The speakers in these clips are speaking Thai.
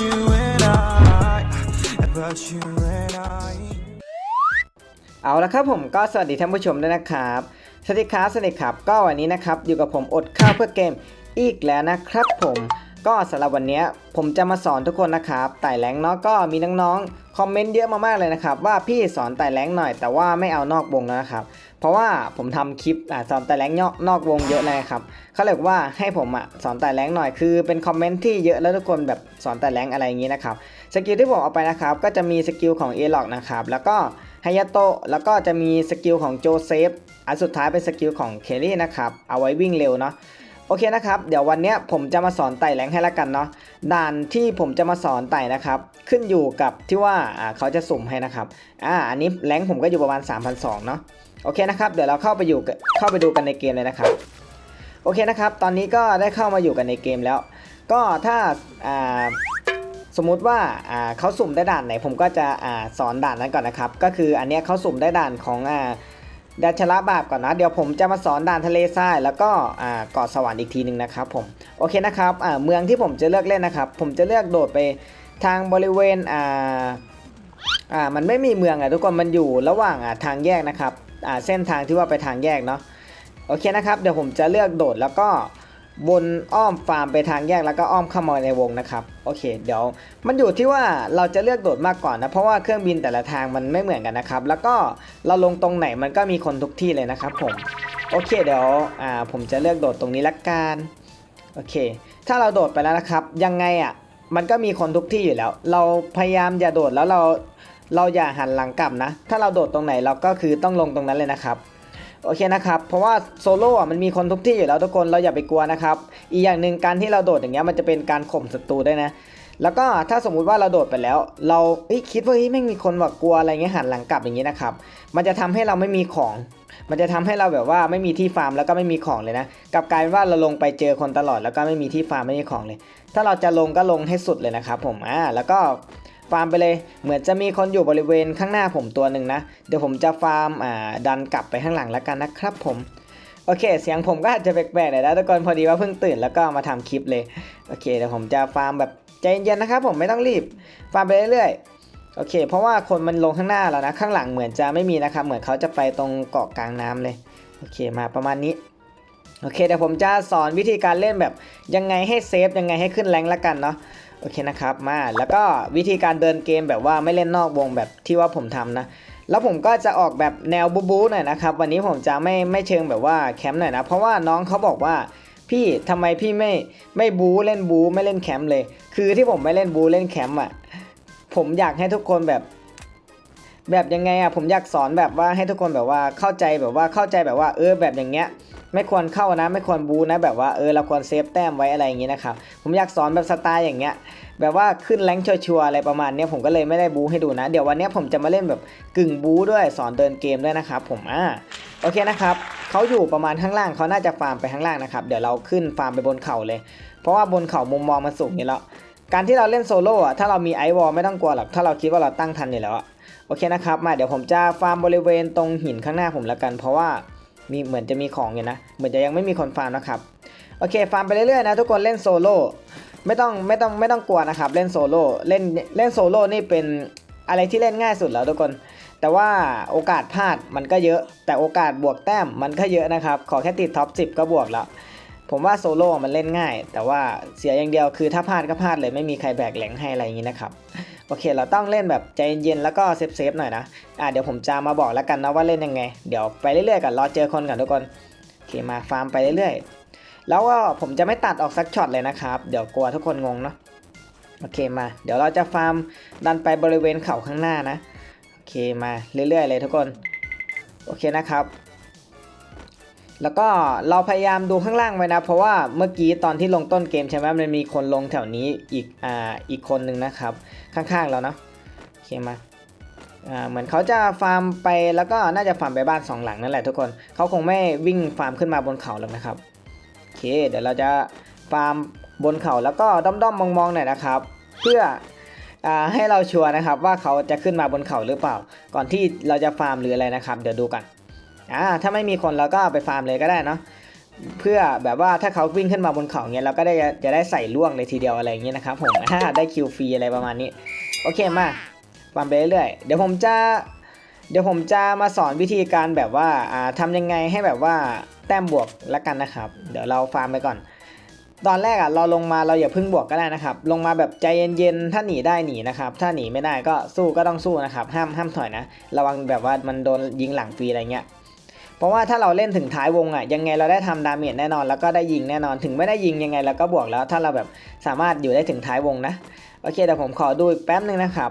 you and I, about you and I. เอาละครับผมก็สวัสดีท่านผู้ชมด้วยนะครับ สวัสดีครับสวัสดีครับ ก็วันนี้นะครับอยู่กับผมอดข้าวเพื่อเกมอีกแล้วนะครับผมก็สำหรับวันนี้ผมจะมาสอนทุกคนนะครับไต่แรงเนาะก็มีน้องๆคอมเมนต์เยอะมากๆเลยนะครับว่าพี่สอนไต่แรงหน่อยแต่ว่าไม่เอานอกวงแล้วนะครับ เพราะว่าผมทำคลิปอสอนไต่แรงนอกนอกวงเยอะเลยครับเขาเลยบอกว่าให้ผมอะสอนไต่แรงหน่อยคือเป็นคอมเมนต์ที่เยอะแล้วทุกคนแบบสอนไต่แรงอะไรอย่างนี้นะครับสกิลที่ผมเอาไปนะครับก็จะมีสกิลของเอล็อกนะครับแล้วก็ไฮยาโตะแล้วก็จะมีสกิลของโจเซฟอันสุดท้ายเป็นสกิลของเคลลี่นะครับเอาไว้วิ่งเร็วเนาะโอเคนะครับเดี๋ยววันนี้ผมจะมาสอนไต่แรงให้ละกันเนาะด่านที่ผมจะมาสอนไต่นะครับขึ้นอยู่กับที่ว่าอ่าเขาจะสุ่มให้นะครับอ่าอันนี้แรงผมก็อยู่ประมาณ 3,200เนาะ โอเคนะครับ เดี๋ยวเราเข้าไปอยู่เข้าไปดูกันในเกมเลยนะครับโอเคนะครับ ตอนนี้ก็ได้เข้ามาอยู่กันในเกมแล้ว ก็ถ้าอ่าสมมุติว่าอ่าเขาสุ่มได้ด่านไหน ผมก็จะอ่าสอนด่านนั้นก่อนนะครับ ก็คืออันเนี้ยเขาสุ่มได้ด่านของอ่าดัชระบาปก่อนนะ เดี๋ยวผมจะมาสอนด่านทะเลทรายแล้วก็อ่าเกาะสวรรค์อีกทีหนึ่งนะครับผมโอเคนะครับอ่าเมืองที่ผมจะเลือกเล่นนะครับ ผมจะเลือกโดดไปทางบริเวณอ่าอ่ามันไม่มีเมืองอะทุกคนมันอยู่ระหว่างอ่าทางแยกนะครับ เส้นทางที่ว่าไปทางแยกเนาะโอเคนะครับเดี๋ยวผมจะเลือกโดดแล้วก็วนอ้อมฟาร์มไปทางแยกแล้วก็อ้อมเข้ามาในวงนะครับโอเค เดี๋ยวมันอยู่ที่ว่าเราจะเลือกโดดมากก่อนนะเพราะว่าเครื่องบินแต่ละทางมันไม่เหมือนกันนะครับแล้วก็เราลงตรงไหนมันก็มีคนทุกที่เลยนะครับผมโอเคเดี๋ยวอ่าผมจะเลือกโดดตรงนี้ละกันโอเค ถ้าเราโดดไปแล้วนะครับ ยังไงอะมันก็มีคนทุกที่อยู่แล้ว เราพยายามอย่าโดดแล้วเรา เราอย่าหันหลังกลับนะ ถ้าเราโดดตรงไหนเราก็คือต้องลงตรงนั้นเลยนะครับโอเคนะครับ เพราะว่าโซโล่ะมันมีคนทุกที่อยู่แล้วทุกคน เราอย่าไปกลัวนะครับ อีกอย่างหนึ่งการที่เราโดดอย่างเงี้ยมันจะเป็นการข่มศัตรูด้วยนะ แล้วก็ถ้าสมมุติว่าเราโดดไปแล้ว เราคิดว่าเฮ้ยไม่มีคนแบบกลัวอะไรเงี้ยหันหลังกลับอย่างงี้นะครับ มันจะทำให้เราไม่มีของ มันจะทำให้เราแบบว่าไม่มีที่ฟาร์มแล้วก็ไม่มีของเลยนะ กลับกลายเป็นว่าเราลงไปเจอคนตลอดแล้วก็ไม่มีที่ฟาร์มไม่มีของเลย ถ้าเราจะลงก็ลงให้สุดเลยนะครับผม อ่า แล้วก็ ฟาร์มไปเลย เหมือนจะมีคนอยู่บริเวณข้างหน้าผมตัวหนึ่งนะ เดี๋ยวผมจะฟาร์มอ่าดันกลับไปข้างหลังแล้วกันนะครับผมโอเค เสียงผมก็อาจจะแปลกๆหน่อยนะทุกคนพอดีว่าเพิ่งตื่นแล้วก็มาทำคลิปเลยโอเคเดี๋ยวผมจะฟาร์มแบบใจเย็นๆนะครับผมไม่ต้องรีบฟาร์มไปเรื่อยๆโอเค เพราะว่าคนมันลงข้างหน้าแล้วนะข้างหลังเหมือนจะไม่มีนะครับเหมือนเขาจะไปตรงเกาะกลางน้ำเลยโอเคมาประมาณนี้โอเคเดี๋ยวผมจะสอนวิธีการเล่นแบบยังไงให้เซฟยังไงให้ขึ้นแรงละกันเนาะ โอเคนะครับมาแล้วก็วิธีการเดินเกมแบบว่าไม่เล่นนอกวงแบบที่ว่าผมทำนะ แล้วผมก็จะออกแบบแนวบูบูหน่อยนะครับ วันนี้ผมจะไม่ไม่เชิงแบบว่าแคมป์หน่อยนะ เพราะว่าน้องเขาบอกว่าพี่ทำไมพี่ไม่ไม่บูเล่นบูไม่เล่นแคมป์เลย คือที่ผมไม่เล่นบูเล่นแคมป์อะผมอยากให้ทุกคนแบบ แบบยังไงอะผมอยากสอนแบบว่าให้ทุกคนแบบว่าเข้าใจแบบว่าเข้าใจแบบว่าเออแบบอย่างเงี้ย ไม่ควรเข้านะ ไม่ควรบูนะ แบบว่าเออเราควรเซฟแต้มไว้อะไรอย่างงี้นะครับ ผมอยากสอนแบบสไตล์อย่างเงี้ย แบบว่าขึ้นแรงชัวร์อะไรประมาณนี้ผมก็เลยไม่ได้บูให้ดูนะ เดี๋ยววันนี้ผมจะมาเล่นแบบกึ่งบูด้วยสอนเดินเกมด้วยนะครับผมอ่าโอเคนะครับเขาอยู่ประมาณข้างล่างเขาน่าจะฟาร์มไปข้างล่างนะครับ เดี๋ยวเราขึ้นฟาร์มไปบนเขาเลย เพราะว่าบนเขามุมมองมันสูงอยู่แล้วการที่เราเล่นโซโล่อะถ้าเรามีไอวอลไม่ต้องกลัวหรอกถ้าเราคิดว่าเราตั้งทันอยู่แล้วอะโอเคนะครับมาเดี๋ยวผมจะฟาร์มบริเวณตรงหินข้างหน้าผมแล้วกัน เพราะว่า มีเหมือนจะมีของอยู่นะ เหมือนจะยังไม่มีคนฟาร์มนะครับ โอเค ฟาร์มไปเรื่อยๆนะทุกคนเล่นโซโล่ ไม่ต้องไม่ต้องไม่ต้องกลัวนะครับ เล่นโซโล่ เล่นเล่นโซโล่นี่เป็นอะไรที่เล่นง่ายสุดแล้วทุกคน แต่ว่าโอกาสพลาดมันก็เยอะ แต่โอกาสบวกแต้มมันก็เยอะนะครับ ขอแค่ติดท็อป 10 ก็บวกแล้ว ผมว่าโซโล่มันเล่นง่าย แต่ว่าเสียอย่างเดียวคือถ้าพลาดก็พลาดเลยไม่มีใครแบกแหลงให้อะไรอย่างนี้นะครับ โอเค เราต้องเล่นแบบใจเย็นๆแล้วก็เซฟๆหน่อยนะอ่าเดี๋ยวผมจะมาบอกแล้วกันนะว่าเล่นยังไง เดี๋ยวไปเรื่อยๆกันรอเจอคนก่อนทุกคนโอเคมาฟาร์มไปเรื่อยๆ แล้วก็ผมจะไม่ตัดออกสักช็อตเลยนะครับเดี๋ยวกลัวทุกคนงงเนาะโอเคมา เดี๋ยวเราจะฟาร์มดันไปบริเวณเขาข้างหน้านะโอเคมาเรื่อยๆเลยทุกคนโอเคนะครับ แล้วก็เราพยายามดูข้างล่างไว้นะ เพราะว่าเมื่อกี้ตอนที่ลงต้นเกมใช่ไหมมันมีคนลงแถวนี้อีกอ่าอีกคนหนึ่งนะครับ ข้างๆแล้วเนาะโอเคมาอ่าเหมือนเขาจะฟาร์มไปแล้วก็น่าจะฟาร์มไปบ้านสองหลังนั่นแหละทุกคนเขาคงไม่วิ่งฟาร์มขึ้นมาบนเขาหรอกนะครับโอเค เดี๋ยวเราจะฟาร์มบนเขาแล้วก็ด้อมๆมองๆหน่อยนะครับ เพื่ออให้เราชัวร์นะครับว่าเขาจะขึ้นมาบนเขาหรือเปล่า ก่อนที่เราจะฟาร์มหรืออะไรนะครับ เดี๋ยวดูกัน อ่าถ้าไม่มีคนเราก็ไปฟาร์มเลยก็ได้เนาะเพื่อแบบว่าถ้าเขาวิ่งขึ้นมาบนเขาเงี้ยเราก็ได้จะได้ใส่ล่วงเลยทีเดียวอะไรเงี้ยนะครับผมอ่าได้คิวฟรีอะไรประมาณนี้โอเคมาฟังไปเรื่อยเดี๋ยวผมจะเดี๋ยวผมจะมาสอนวิธีการแบบว่าอ่าทำยังไงให้แบบว่าแต้มบวกละกันนะครับ เดี๋ยวเราฟาร์มไปก่อน ตอนแรกอะเราลงมาเราอย่าเพึ่งบวกก็ได้นะครับ ลงมาแบบใจเย็นๆถ้าหนีได้หนีนะครับ ถ้าหนีไม่ได้ก็สู้ก็ต้องสู้นะครับ ห้ามห้ามถอยนะ ระวังแบบว่ามันโดนยิงหลังฟรีอะไรเงี้ย เพราะว่าถ้าเราเล่นถึงท้ายวงอะยังไงเราได้ทำดาเมจแน่นอน แล้วก็ได้ยิงแน่นอนถึงไม่ได้ยิงยังไงเราก็บวกแล้ว ถ้าเราแบบสามารถอยู่ได้ถึงท้ายวงนะโอเคเดี๋ยวผมขอดูอีกแป๊บนึงนะครับ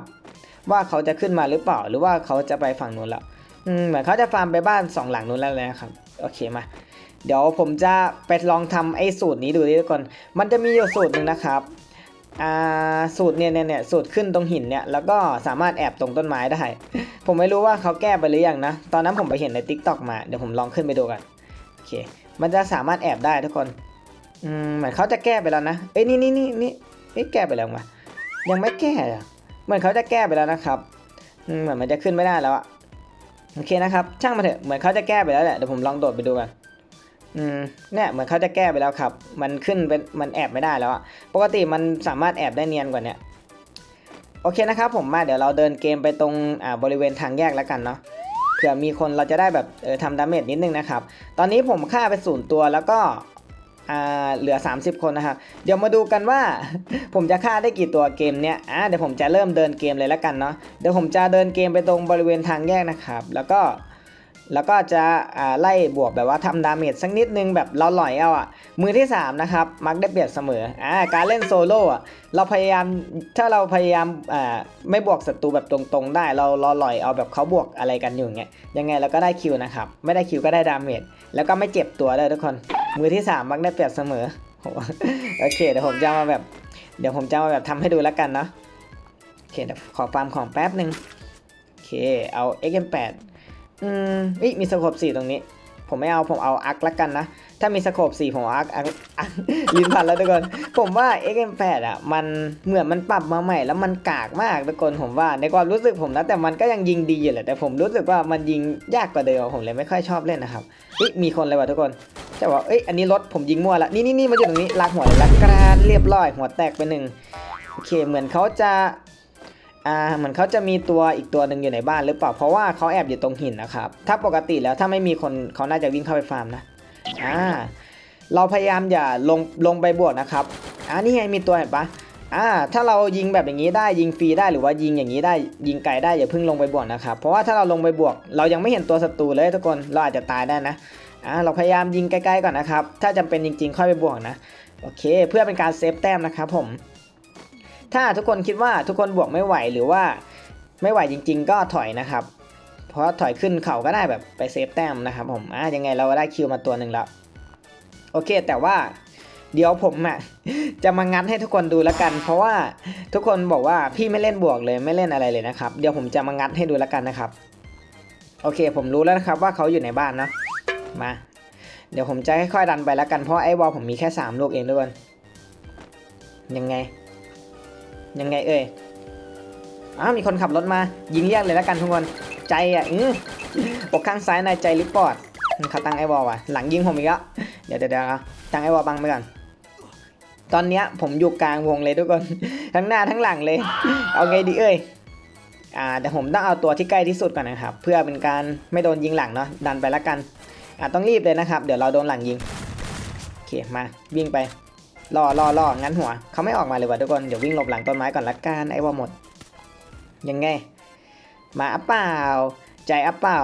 ว่าเขาจะขึ้นมาหรือเปล่า หรือว่าเขาจะไปฝั่งนู้นแล้วเหมือนเขาจะฟาร์มไปบ้านสองหลังนู้นแล้วเลยนะครับโอเคมา เดี๋ยวผมจะไปลองทำไอ้สูตรนี้ดูดิทุกคน มันจะมีอยู่สูตรหนึ่งนะครับ สูตรเนี่ยเนี่ยเนี่ยสูตรขึ้นตรงหินเนี่ยแล้วก็สามารถแอบตรงต้นไม้ได้ ผมไม่รู้ว่าเขาแก้ไปหรือยังนะ ตอนนั้นผมไปเห็นใน t ิ k t o k มาเดี๋ยวผมลองขึ้นไปดูกันโอเค มันจะสามารถแอบได้ทุกคนอืมเหมือนเขาจะแก้ไปแล้วนะเอ้ยนี่นี่นี่นี่เอ้ยแก้ไปแล้วมายังไม่แก้อเหมือนเขาจะแก้ไปแล้วนะครับอืมเหมือนมันจะขึ้นไม่ได้แล้วอะโอเคนะครับ ช่างมาเถอะเหมือนเขาจะแก้ไปแล้วแหละเดี๋ยวผมลองโดดไปดูกัน อืมเนี่ยเหมือนเขาจะแก้ไปแล้วครับ มันขึ้นเป็นมันแอบไม่ได้แล้วอะปกติมันสามารถแอบได้เนียนกว่าเนี้ยโอเคนะครับผมมาเดี๋ยวเราเดินเกมไปตรงอ่าบริเวณทางแยกแล้วกันเนาะเผื่อมีคนเราจะได้แบบเออทำดาเมจนิดนึงนะครับ ตอนนี้ผมฆ่าไปศูนย์ตัวแล้วก็อ่าเหลือ 30 คนนะครับ เดี๋ยวมาดูกันว่า ผมจะฆ่าได้กี่ตัวเกมเนี้ยอ่าเดี๋ยวผมจะเริ่มเดินเกมเลยแล้วกันเนาะ เดี๋ยวผมจะเดินเกมไปตรงบริเวณทางแยกนะครับ แล้วก็ แล้วก็จะไล่บวกแบบว่าทำดาเมจสักนิดนึงแบบเราหล่อยเอาอะมือที่ 3 นะครับ มักได้เปรียบเสมออ่าการเล่นโซโล่อะเราพยายามถ้าเราพยายามอ่าไม่บวกศัตรูแบบตรงๆ ได้ เราเราหล่อยเอาแบบเขาบวกอะไรกันอยู่อย่างเงี้ยยังไงเราก็ได้คิวนะครับไม่ได้คิวก็ได้ดาเมจแล้วก็ไม่เจ็บตัวเลยทุกคน มือที่ 3 มักได้เปรียบเสมอโหโอเคเดี๋ยวผมจะมาแบบ เดี๋ยวผมจะมาแบบทำให้ดูแล้วกันเนาะโอเคเดี๋ยวขอฟาร์มของแป๊บหนึ่งโอเคเอา XM8 อืมอีมีสโคปสี่ตรงนี้ ผมไม่เอาผมเอาอักละกันนะ ถ้ามีสโคปสี่ผมอาอักอักอักลิ้นพันแล้วทุกคน ผมว่า XM8 อะ มันเหมือนมันปรับมาใหม่แล้วมันกากมากทุกคนผมว่าในความรู้สึกผมนะแต่มันก็ยังยิงดีอยู่แหละแต่ผมรู้สึกว่ามันยิงยากกว่าเดิมผมเลยไม่ค่อยชอบเล่นนะครับเฮ้ยมีคนเลยว่ะทุกคนจะบอกเอ้ยอันนี้รถผมยิงมั่วละนี่นี่นี่มาอยู่ตรงนี้ลากหัวเลยละกรานเรียบร้อยหัวแตกไปหนึ่งโอเคเหมือนเขาจะ อ่าเหมือนเขาจะมีตัวอีกตัวหนึ่งอยู่ในบ้านหรือเปล่าเพราะว่าเขาแอบอยู่ตรงหินนะครับถ้าปกติแล้วถ้าไม่มีคนเขาน่าจะวิ่งเข้าไปฟาร์มนะอ่าเราพยายามอย่าลงลงไปบวกนะครับอ่านี่ไงมีตัวเห็นปะอ่าถ้าเรายิงแบบอย่างนี้ได้ยิงฟรีได้หรือว่ายิงอย่างนี้ได้ยิงไกลได้อย่าเพิ่งลงไปบวกนะครับเพราะว่าถ้าเราลงไปบวก เรายังไม่เห็นตัวศัตรูเลยทุกคนเราอาจจะตายได้นะอ่าเราพยายามยิงใกล้ๆก่อนนะครับถ้าจำเป็นจริงๆ ค่อยไปบวกนะโอเค เพื่อเป็นการเซฟแต้มนะครับผม ถ้าทุกคนคิดว่าทุกคนบวกไม่ไหวหรือว่าไม่ไหวจริง ๆ ก็ถอยนะครับ เพราะถอยขึ้นเขาก็ได้แบบไปเซฟแต้มนะครับผมอะยังไงเราก็ได้คิวมาตัวหนึ่งแล้ว โอเค แต่ว่าเดี๋ยวผมอะจะมางัดให้ทุกคนดูแล้วกัน เพราะว่าทุกคนบอกว่าพี่ไม่เล่นบวกเลยไม่เล่นอะไรเลยนะครับ เดี๋ยวผมจะมางัดให้ดูแล้วกันนะครับ โอเค ผมรู้แล้วนะครับว่าเขาอยู่ในบ้านเนอะมา เดี๋ยวผมจะค่อยๆดันไปแล้วกันเพราะไอ้วอลผมมีแค่สามลูกเองทุกคนยังไง ยังไงเอ่ยอ้าวมีคนขับรถมา ยิงเรียกเลยแล้วกันทุกคน ใจอะอืออกข้างซ้ายนายใจรือปอดเขาตั้งไอ้วอลว่ะ หลังยิงผมอีกแล้ว เดี๋ยวเดี๋ยวตั้งไอ้วอลบังไปก่อน ตอนเนี้ยผมอยู่กลางวงเลยทุกคน ทั้งหน้าทั้งหลังเลย เอาไงดีเอ่ย อ่าเดี๋ยวผมต้องเอาตัวที่ใกล้ที่สุดก่อนนะครับ เพื่อเป็นการไม่โดนยิงหลังเนาะ ดันไปแล้วกัน อ่าต้องรีบเลยนะครับ เดี๋ยวเราโดนหลังยิง โอเค มา วิ่งไป รอรอรองั้นหัว เขาไม่ออกมาเลยว่ะทุกคน เดี๋ยววิ่งหลบหลังต้นไม้ก่อนละกันไอ้ว่าหมด ยังไง มาอัปเปล่า ใจอัปเปล่า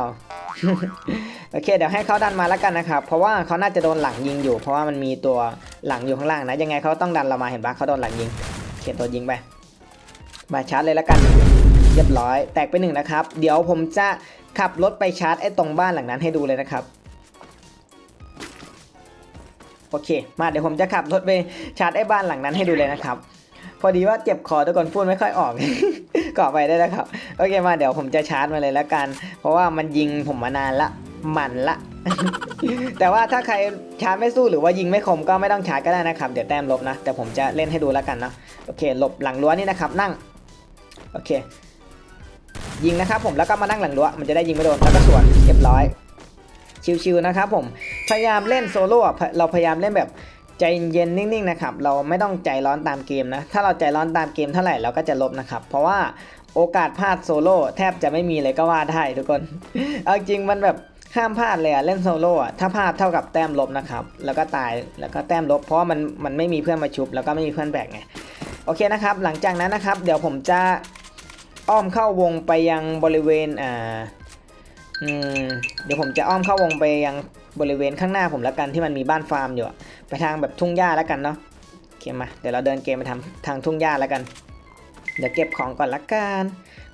โอเค เดี๋ยวให้เขาดันมาแล้วกันนะครับ เพราะว่าเขาน่าจะโดนหลังยิงอยู่ เพราะว่ามันมีตัวหลังอยู่ข้างล่างนะ ยังไงเขาต้องดันเรามาเห็นปะเขาโดนหลังยิง เขียนตัวยิงไป มาชาร์จเลยล้วกัน เรียบร้อย แตกไปหนึ่งนะครับ เดี๋ยวผมจะขับรถไปชาร์จไอ้ตรงบ้านหลังนั้นให้ดูเลยนะครับ โอเค มาเดี๋ยวผมจะขับรถไปชาร์จไอ้บ้านหลังนั้นให้ดูเลยนะครับ พอดีว่าเจ็บคอทุกคนพูดไม่ค่อยออกก่อไปได้แล้วครับ โอเคมาเดี๋ยวผมจะชาร์จมาเลยแล้วกัน เพราะว่ามันยิงผมมานานละมันละ แต่ว่าถ้าใครชาร์จไม่สู้หรือว่ายิงไม่คมก็ไม่ต้องชาร์จก็ได้นะครับ เดี๋ยวแต้มลบนะ แต่ผมจะเล่นให้ดูแล้วกันเนาะโอเคหลบหลังรั้วนี่นะครับ นั่ง โอเค ยิงนะครับผมแล้วก็มานั่งหลังรั้วมันจะได้ยิงไม่โดนแล้วก็สวนเรียบร้อย ชิวๆนะครับผมพยายามเล่นโซโล่เราพยายามเล่นแบบใจเย็นๆนิ่งๆนะครับเราไม่ต้องใจร้อนตามเกมนะ ถ้าเราใจร้อนตามเกมเท่าไหร่เราก็จะลบนะครับ เพราะว่าโอกาสพลาดโซโล่แทบจะไม่มีเลยก็ว่าได้ทุกคนเอาจริงมันแบบห้ามพลาดเลยอะเล่นโซโล่ถ้าพลาดเท่ากับแต้มลบนะครับแล้วก็ตายแล้วก็แต้มลบ เพราะมันมันไม่มีเพื่อนมาชุบ แล้วก็ไม่มีเพื่อนแบกไงโอเคนะครับหลังจากนั้นนะครับ เดี๋ยวผมจะอ้อมเข้าวงไปยังบริเวณอ่า อืมเดี๋ยวผมจะอ้อมเข้าวงไปยังบริเวณข้างหน้าผมแล้วกันที่มันมีบ้านฟาร์มอยู่ไปทางแบบทุ่งหญ้าแล้วกันเนาะโอเคมาเดี๋ยวเราเดินเกมไปทำทางทุ่งหญ้าแล้วกัน เดี๋ยวเก็บของก่อนละกัน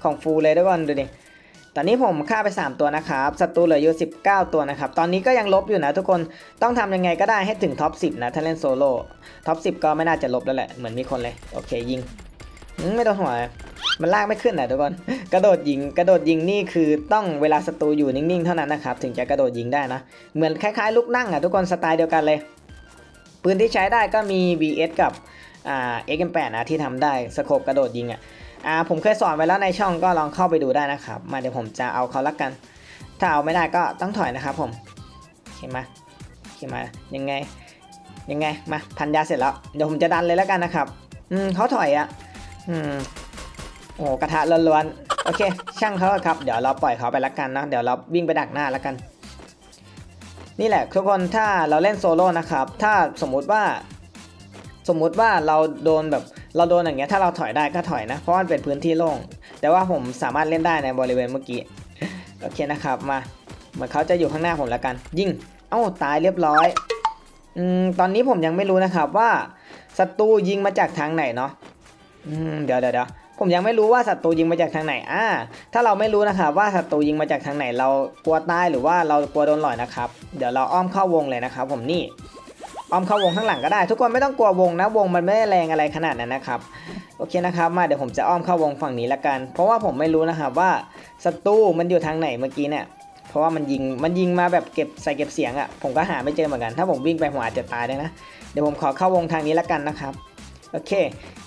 ของฟูลเลยด้วยก่อนดูดิตอนนี้ผมฆ่าไป 3 ตัวนะครับศัตรูเหลืออยู่19 ตัวนะครับ ตอนนี้ก็ยังลบอยู่นะทุกคนต้องทำยังไงก็ได้ให้ถึงท็อป10 นะถ้าเล่นโซโล่ท็อป10 ก็ไม่น่าจะลบแล้วแหละเหมือนมีคนเลย โอเคยิงไม่ต้องห่วง มันลากไม่ขึ้นนะทุกคน กระโดดยิง กระโดดยิงนี่คือต้องเวลาศัตรูอยู่นิ่งๆเท่านั้นนะครับ ถึงจะกระโดดยิงได้นะ เหมือนคล้ายๆลูกนั่งอะทุกคนสไตล์เดียวกันเลย ปืนที่ใช้ได้ก็มี VS กับอ่า XM8 นะที่ทำได้สโคปกระโดดยิงอะอ่าผมเคยสอนไว้แล้วในช่องก็ลองเข้าไปดูได้นะครับ มาเดี๋ยวผมจะเอาเขาละกัน ถ้าเอาไม่ได้ก็ต้องถอยนะครับผมโอเคมาโอเคมายังไงยังไงมาพันยาเสร็จแล้วเดี๋ยวผมจะดันเลยแล้วกันนะครับ อืมเขาถอยอะ่ะ อืม โอ้กระทะล้วนๆ โอเค ช่างเขาครับ เดี๋ยวเราปล่อยเขาไปละกันเนะ เดี๋ยวเราวิ่งไปดักหน้าละกัน นี่แหละทุกคนถ้าเราเล่นโซโล่นะครับ ถ้าสมมุติว่า สมมุติว่าเราโดนแบบเราโดนอย่างเงี้ยถ้าเราถอยได้ก็ถอยนะ เพราะมันเป็นพื้นที่โล่ง แต่ว่าผมสามารถเล่นได้ในบริเวณเมื่อกี้ โอเคนะครับ มา เหมือนเขาจะอยู่ข้างหน้าผมล้วกัน ยิง เอ้าตายเรียบร้อยอืมตอนนี้ผมยังไม่รู้นะครับว่าศัตรูยิงมาจากทางไหนเนาะอืมเดี๋ยวเดี๋ยวเดี๋ยว ผมยังไม่รู้ว่าศัตรูยิงมาจากทางไหนอ่าถ้าเราไม่รู้นะครับว่าศัตรูยิงมาจากทางไหน เรากลัวตายหรือว่าเรากลัวโดนหล่อยนะครับ เดี๋ยวเราอ้อมเข้าวงเลยนะครับ ผมนี่อ้อมเข้าวงข้างหลังก็ได้ ทุกคนไม่ต้องกลัววงนะวงมันไม่ได้แรงอะไรขนาดนั้นนะครับโอเคนะครับมาเดี๋ยวผมจะอ้อมเข้าวงฝั่งนี้ละกัน เพราะว่าผมไม่รู้นะครับว่าศัตรูมันอยู่ทางไหนเมื่อกี้เนี่ยเพราะว่ามันยิงมันยิงมาแบบเก็บใส่เก็บเสียงอะ่ะผมก็หาไม่เจอเหมือนกัน ถ้าผมวิ่งไปผมอาจจะตายได้นะ เดี๋ยวผมขอเข้าวงทางนี้ละกันนะครับโอเค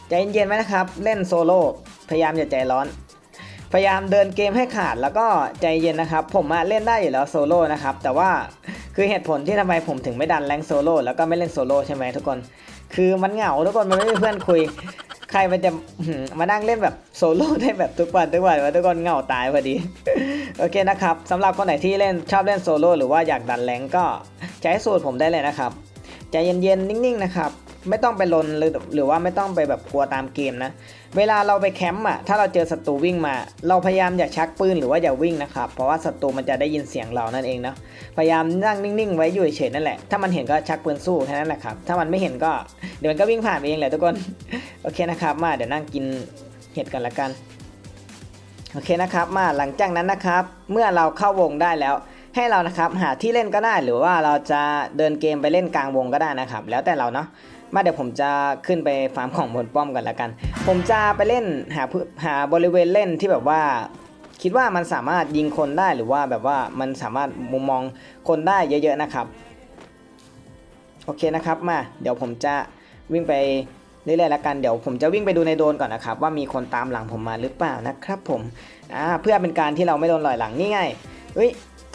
ใจเย็นๆไว้นะครับ เล่นโซโล่พยายามอย่าใจร้อน พยายามเดินเกมให้ขาดแล้วก็ใจเย็นนะครับ ผมอะเล่นได้อยู่แล้วโซโล่นะครับ แต่ว่าคือเหตุผลที่ทำไมผมถึงไม่ดันแรงโซโล่แล้วก็ไม่เล่นโซโล่ใช่ไหมทุกคน คือมันเหงาทุกคนมันไม่มีเพื่อนคุย ใครมันจะมานั่งเล่นแบบโซโล่ได้แบบทุกวันทุกวันวะทุกคนเหงาตายพอดีโอเคนะครับสำหรับคนไหนที่เล่นชอบเล่นโซโล่หรือว่าอยากดันแรงก็ใช้สูตรผมได้เลยนะครับใจเย็นๆนิ่งๆนะครับ ไม่ต้องไปลนหรือหรือว่าไม่ต้องไปแบบกลัวตามเกมนะ เวลาเราไปแคมป์อะถ้าเราเจอศัตรูวิ่งมา เราพยายามอย่าชักปืนหรือว่าอย่าวิ่งนะครับเพราะว่าศัตรูมันจะได้ยินเสียงเรานั่นเองนะพยายามนั่งนิ่งๆไว้อยู่เฉยๆนั่นแหละถ้ามันเห็นก็ชักปืนสู้แค่นั้นแหละครับถ้ามันไม่เห็นก็เดี๋ยวมันก็วิ่งผ่านเองแหละทุกคนโอเคนะครับมาเดี๋ยวนั่งกินเห็ดกันละกันโอเคนะครับมาหลังจากนั้นนะครับเมื่อเราเข้าวงได้แล้วให้เรานะครับหาที่เล่นก็ได้หรือว่าเราจะเดินเกมไปเล่นกลางวงก็ได้นะครับ แล้วแต่เราเนาะ มาเดี๋ยวผมจะขึ้นไปฟาร์มของบนป้อมกันละกัน ผมจะไปเล่นหาพื้นหาบริเวณเล่นที่แบบว่า คิดว่ามันสามารถยิงคนได้หรือว่าแบบว่ามันสามารถมุมมองคนได้เยอะๆนะครับ โอเคนะครับมา เดี๋ยวผมจะวิ่งไปเรื่อยๆละกันเดี๋ยวผมจะวิ่งไปดูในโดนก่อนนะครับ ว่ามีคนตามหลังผมมาหรือเปล่านะครับ ผมอ่าเพื่อเป็นการที่เราไม่โดนลอยหลังนี่ไงเฮ้ย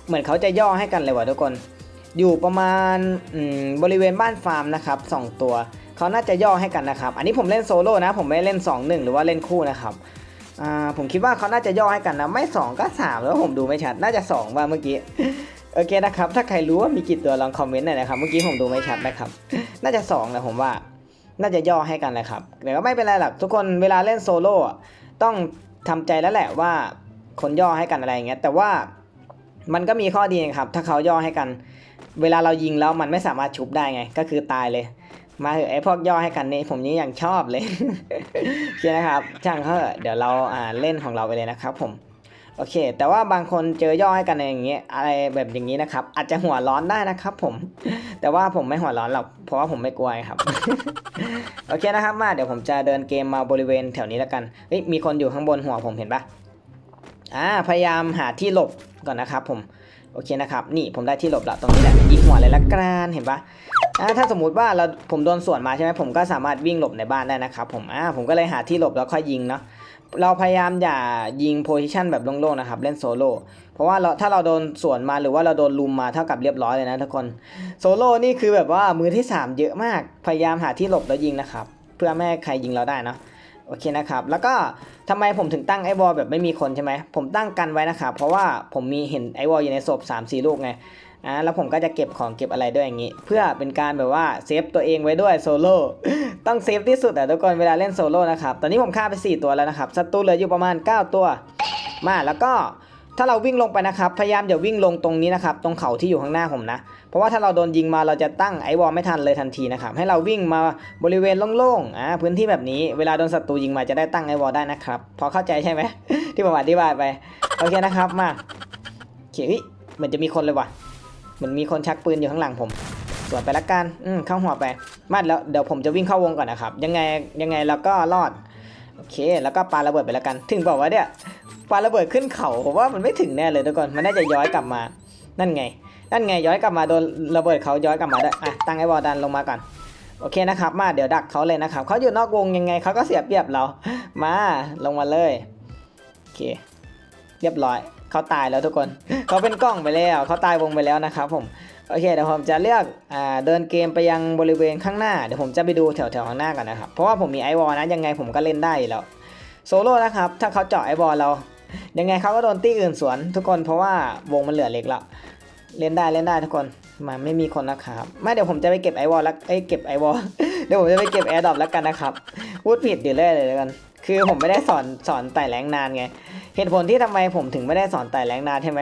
เหมือนเขาจะย่อให้กันเลยว่ะทุกคน อยู่ประมาณมบริเวณบ้านฟาร์มนะครับสองตัวเขาน่าจะย่อให้กันนะครับ อันนี้ผมเล่นโซโล่นะ ผมไม่ได้เล่น 2 1 หรือว่าเล่นคู่นะครับผมคิดว่าเขาน่าจะย่อให้กันนะ ไม่ 2 ก็ 3 แล้วผมดูไม่ชัด น่าจะ 2 ว่าเมื่อกี้ โอเคนะครับ ถ้าใครรู้ว่ามีกี่ตัวลองคอมเมนต์หน่อยนะครับ เมื่อกี้ผมดูไม่ชัดนะครับ น่าจะ2นะผมว่า น่าจะย่อให้กันเลยครับแต่ก็ไม่เป็นไรหรอกทุกคนเวลาเล่นโซโล่ต้องทำใจแล้วแหละว่าคนย่อให้กันอะไรอย่างเงี้ย แต่ว่ามันก็มีข้อดีนะครับ ถ้าเขาย่อให้กัน เวลาเรายิงแล้วมันไม่สามารถชุบได้ไง ก็คือตายเลย มาเถอะไอ้พวกย่อให้กันนี่ผมนี่ยังชอบเลยโอเคนะครับช่างเขาเถอะเดี๋ยวเราอ่าเล่นของเราไปเลยนะครับ ผมโอเค แต่ว่าบางคนเจอย่อให้กันอย่างเงี้ยอะไรแบบอย่างนี้นะครับ อาจจะหัวร้อนได้นะครับ ผม แต่ว่าผมไม่หัวร้อนหรอกเพราะว่าผมไม่กลัวครับโอเคนะครับ มาเดี๋ยวผมจะเดินเกมมาบริเวณแถวนี้แล้วกันเฮ้ยมีคนอยู่ข้างบนหัวผมเห็นปะอ่าพยายามหาที่หลบก่อนนะครับ ผม โอเคนะครับ นี่ผมได้ที่หลบละตรงนี้แหละยิงหัวเลยละกันเห็นปะถ้าสมมุติว่าเราผมโดนสวนมาใช่ไหมผมก็สามารถวิ่งหลบในบ้านได้นะครับผมอ่าผมก็เลยหาที่หลบแล้วค่อยยิงเนาะเราพยายามอย่ายิงโพซิชันแบบโล่งๆนะครับ เล่นโซโล่เพราะว่าเราถ้าเราโดนสวนมาหรือว่าเราโดนลุมมาเท่ากับเรียบร้อยเลยนะทุกคนโซโล่นี่คือแบบว่ามือที่ 3 เยอะมากพยายามหาที่หลบแล้วยิงนะครับ เพื่อไม่ให้ใครยิงเราได้เนาะ โอเคนะครับ แล้วก็ทำไมผมถึงตั้งไอวอลแบบไม่มีคนใช่ไหม ผมตั้งกันไว้นะครับ เพราะว่าผมมีเห็นไอวอลอยู่ในศพ3 4ลูกไง อ่า แล้วผมก็จะเก็บของเก็บอะไรด้วยอย่างนี้ เพื่อเป็นการแบบว่าเซฟตัวเองไว้ด้วยโซโล่ ต้องเซฟที่สุดอะทุกคนเวลาเล่นโซโล่นะครับ ตอนนี้ผมฆ่าไป 4 ตัวแล้วนะครับ ศัตรูเหลืออยู่ประมาณ 9 ตัว มาแล้วก็ ถ้าเราวิ่งลงไปนะครับ พยายามอย่าวิ่งลงตรงนี้นะครับ ตรงเขาที่อยู่ข้างหน้าผมนะ เพราะว่าถ้าเราโดนยิงมาเราจะตั้งไอวอลไม่ทันเลยทันทีนะครับ ให้เราวิ่งมาบริเวณโล่งๆ อ่า พื้นที่แบบนี้ เวลาโดนศัตรูยิงมาจะได้ตั้งไอวอลได้นะครับ พอเข้าใจใช่ไหม ที่ผมอธิบายไป โอเคนะครับ มาโอเคเฮ้ยเหมือนจะมีคนเลยว่ะ เหมือนมีคนชักปืนอยู่ข้างหลังผมสวนไปละกัน อืม เข้าหัวไป มาแล้ว เดี๋ยวผมจะวิ่งเข้าวงก่อนนะครับ ยังไง ยังไงเราก็รอด โอเค แล้วก็ปาระเบิดไปละกัน ถึงบอกว่าเนี่ย ปาระเบิดขึ้นเขาผมว่ามันไม่ถึงแน่เลยทุกคนมันน่าจะย้อยกลับมา นั่นไง นั่นไงย้อยกลับมาโดนระเบิดเขาย้อยกลับมาด้วยอะตั้งไอ้บอลดันลงมาก่อนโอเคนะครับ มาเดี๋ยวดักเขาเลยนะครับเขาอยู่นอกวงยังไงเขาก็เสียเปรียบเรา มาลงมาเลยโอเค เรียบร้อยเขาตายแล้วทุกคนเขาเป็นกล้องไปแล้วเขาตายวงไปแล้วนะครับผมโอเคเดี๋ยวผมจะเลือกอเดินเกมไปยังบริเวณข้างหน้าเดี๋ยวผมจะไปดูแถวๆข้างหน้าก่อนนะครับเพราะว่าผมมีไอวอลนะยังไงผมก็เล่นได้แล้วโซโล่นะครับถ้าเขาเจาะไอบอลเรา ยังไงเขาก็โดนตี้อื่นสวนทุกคนเพราะว่าวงมันเหลือเล็กแล้วเล่นได้เล่นได้ทุกคนมาไม่มีคนนะครับไม่เดี๋ยวผมจะไปเก็บไอวอลแล้วเอ้ยเก็บไอวอลเดี๋ยวผมจะไปเก็บแอร์ดรอปแล้วกันนะครับพูดผิดเดี๋ยวเลยเลยแล้วกัน คือผมไม่ได้สอนสอนไต่แรงนานไงเหตุผลที่ทำไมผมถึงไม่ได้สอนไต่แรงนานใช่ไหม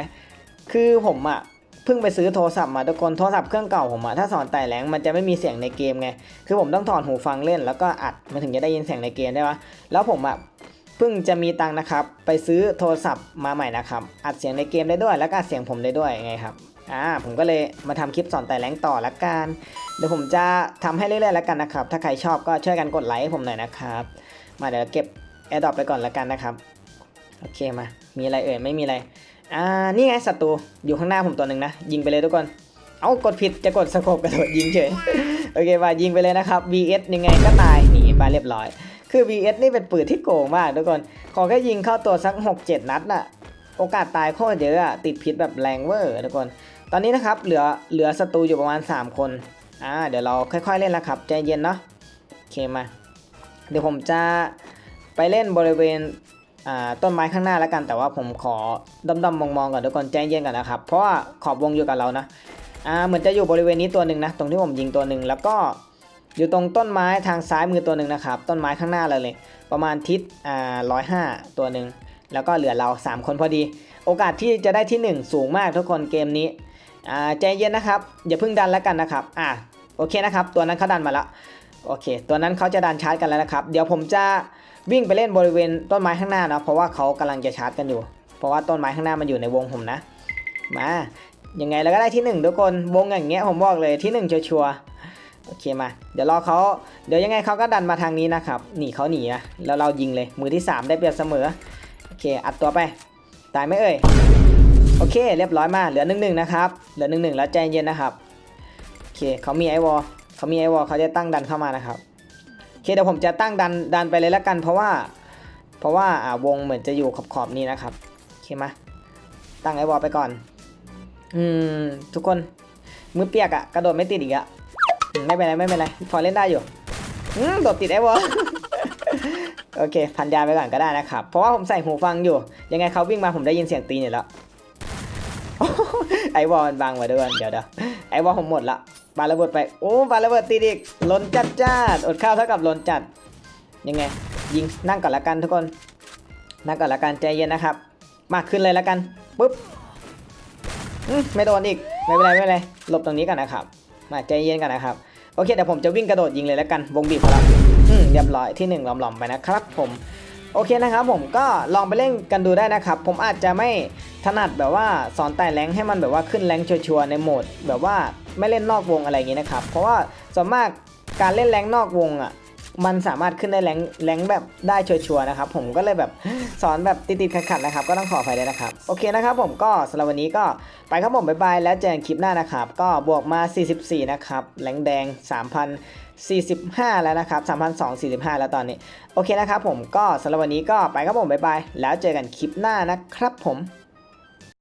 คือผมอะเพิ่งไปซื้อโทรศัพท์มาทุกคนโทรศัพท์เครื่องเก่าผมอะถ้าสอนไต่แรงมันจะไม่มีเสียงในเกมไง คือผมต้องถอดหูฟังเล่นแล้วก็อัดมันถึงจะได้ยินเสียงในเกมได้ปะแล้วผมอะ เพิ่งจะมีตังนะครับ ไปซื้อโทรศัพท์มาใหม่นะครับ อัดเสียงในเกมได้ด้วย แล้วก็อัดเสียงผมได้ด้วยไงครับอ่าผมก็เลยมาทำคลิปสอนไต่แรงต่อละกัน เดี๋ยวผมจะทำให้เรื่อยๆล้วกันนะครับ ถ้าใครชอบก็ช่วยกันกดไลค์ให้ผมหน่อยนะครับ มาเดี๋ยวเก็บแอร์ดรอปไปก่อนละกันนะครับ โอเคมา มีอะไรเอ่ยไม่มีอะไร อ่า นี่ไงศัตรูอยู่ข้างหน้าผมตัวหนึ่งนะ ยิงไปเลยทุกคน เอากดผิดจะกดสโคปกระโดดยิงเฉย โอเคมายิงไปเลยนะครับ VS ยังไงก็ตายหนีไปเรียบร้อย คือ VS นี่เป็นปืนที่โกงมากทุกคน ขอแค่ยิงเข้าตัวสัก 6-7 นัดน่ะ โอกาสตายโคตรเยอะอะติดพิษแบบแรงเวอร์ทุกคน ตอนนี้นะครับเหลือเหลือศัตรูอยู่ประมาณ 3 คน อ่าเดี๋ยวเราค่อยๆเล่นละครับ ใจเย็นเนาะโอเคมา เดี๋ยวผมจะไปเล่นบริเวณอ่าต้นไม้ข้างหน้าแล้วกัน แต่ว่าผมขอดำดำมองมองๆก่อนทุกคนใจเย็นก่อนนะครับ เพราะว่าขอบวงอยู่กับเรานะอ่าเหมือนจะอยู่บริเวณนี้ตัวหนึ่งนะ ตรงที่ผมยิงตัวหนึ่งแล้วก็ อยู่ตรงต้นไม้ทางซ้ายมือตัวหนึ่งนะครับ ต้นไม้ข้างหน้าเราเลย ประมาณทิศอ่าร้อยห้าตัวหนึ่งแล้วก็เหลือเรา 3 คนพอดี โอกาสที่จะได้ที่ 1 สูงมากทุกคนเกมนี้อ่าใจเย็นนะครับ อย่าเพิ่งดันแล้วกันนะครับอ่าโอเคนะครับ ตัวนั้นเขาดันมาแล้วโอเค ตัวนั้นเขาจะดันชาร์จกันแล้วนะครับ เดี๋ยวผมจะวิ่งไปเล่นบริเวณต้นไม้ข้างหน้านะเพราะว่าเขากำลังจะชาร์จกันอยู่ เพราะว่าต้นไม้ข้างหน้ามันอยู่ในวงผมนะ มายังไงเราก็ได้ที่หนึ่งทุกคนวงอย่างเงี้ยผมบอกเลยที่หนึ่งชัวร์ โอเคมา เดี๋ยวรอเขาเดี๋ยวยังไงเขาก็ดันมาทางนี้นะครับ หนีเขาหนีนะ แล้วเรายิงเลย มือที่สามได้เปรียบเสมอ โอเค อัดตัวไป ตายไหมเอ่ย โอเค เรียบร้อยมา เหลือหนึ่งหนึ่งนะครับ เหลือหนึ่งหนึ่งแล้วใจเย็นนะครับ โอเค เขามีไอวอลเขามีไอวอลเขาจะตั้งดันเข้ามานะครับ โอเค เดี๋ยวผมจะตั้งดันดันไปเลยละกัน เพราะว่า เพราะว่าอ่าวงเหมือนจะอยู่ขอบขอบนี้นะครับ โอเคมา ตั้งไอวอลไปก่อน อืม ทุกคน มือเปียกอะกระโดดไม่ติดอีกอะ ไม่เป็นไรไม่เป็นไรพอเล่นได้อยู่อืมโดดติดไอวอลโอเค พันยาไปก่อนก็ได้นะครับ เพราะว่าผมใส่หูฟังอยู่ ยังไงเขาวิ่งมาผมได้ยินเสียงตีนอยู่แล้วไอวอลมันบังมาด้วยเดี๋ยวเดี๋ยวไอวอลผมหมดละปาระเบิดไปโอ้ปาระเบิดตีอีกล้นจัดจ้าดอดข้าวเท่ากับล้นจัดยังไง ยิงนั่งก่อนละกันทุกคน นั่งก่อนละกันใจเย็นนะครับ มาขึ้นเลยละกันปุ๊บไม่โดนอีกไม่เป็นไรไม่เป็นไรหลบตรงนี้ก่อนนะครับ มาใจเย็นกันนะครับ โอเคเดี๋ยวผมจะวิ่งกระโดดยิงเลยแล้วกัน วงบีบพอล้วอืมเรียบร้อยที่หนึ่งหลอมๆไปนะครับ ผมโอเคนะครับผมก็ลองไปเล่นกันดูได้นะครับ ผมอาจจะไม่ถนัดแบบว่าสอนไต่แรงให้มันแบบว่าขึ้นแรงชัวร์ๆในโหมด แบบว่าไม่เล่นนอกวงอะไรอย่างนี้นะครับ เพราะว่าส่วนมากการเล่นแรงนอกวงอะ มันสามารถขึ้นได้แรงแรงแบบได้ชัวร์ๆนะครับ ผมก็เลยแบบสอนแบบติดๆขัดๆนะครับ ก็ต้องขออภัยด้วยนะครับ โอเคนะครับ ผมก็สำหรับวันนี้ก็ไปครับผมบ๊ายบายแล้วเจอกันคลิปหน้านะครับ ก็บวกมา 44 นะครับแรงแดง 3,045 แล้วนะครับ3,245 แล้วตอนนี้ โอเคนะครับ ผมก็สำหรับวันนี้ก็ไปครับผมบ๊ายบายแล้วเจอกันคลิปหน้านะครับผม